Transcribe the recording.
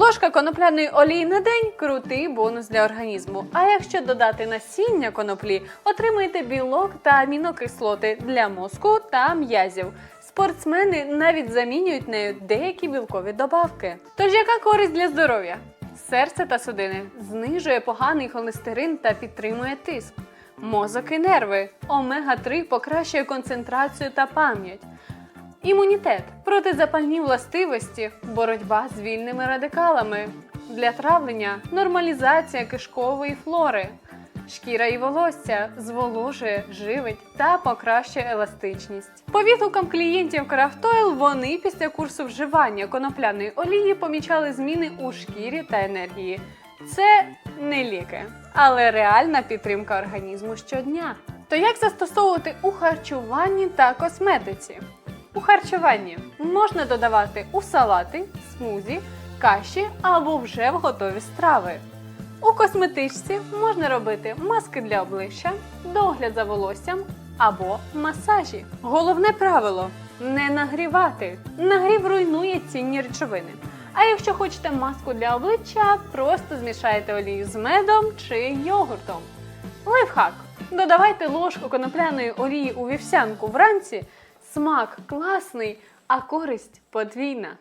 Ложка конопляної олії на день крутий бонус для організму. А якщо додати насіння коноплі, отримаєте білок та амінокислоти для мозку та м'язів. Спортсмени навіть замінюють нею деякі білкові добавки. Тож яка користь для здоров'я? Серце та судини знижує поганий холестерин та підтримує тиск. Мозок і нерви. Омега-3 покращує концентрацію та пам'ять. Імунітет, протизапальні властивості, боротьба з вільними радикалами. Для травлення нормалізація кишкової флори. Шкіра і волосся зволожує, живить та покращує еластичність. По відгукам клієнтів Крафтойл вони після курсу вживання конопляної олії помічали зміни у шкірі та енергії. Це не ліки, але реальна підтримка організму щодня. То як застосовувати у харчуванні та косметиці? У харчуванні можна додавати у салати, смузі, каші або вже в готові страви. У косметичці можна робити маски для обличчя, догляд за волоссям або масажі. Головне правило не нагрівати. Нагрів руйнує цінні речовини. А якщо хочете маску для обличчя, просто змішайте олію з медом чи йогуртом. Лайфхак. Додавайте ложку конопляної олії у вівсянку вранці. Смак класний, а користь подвійна.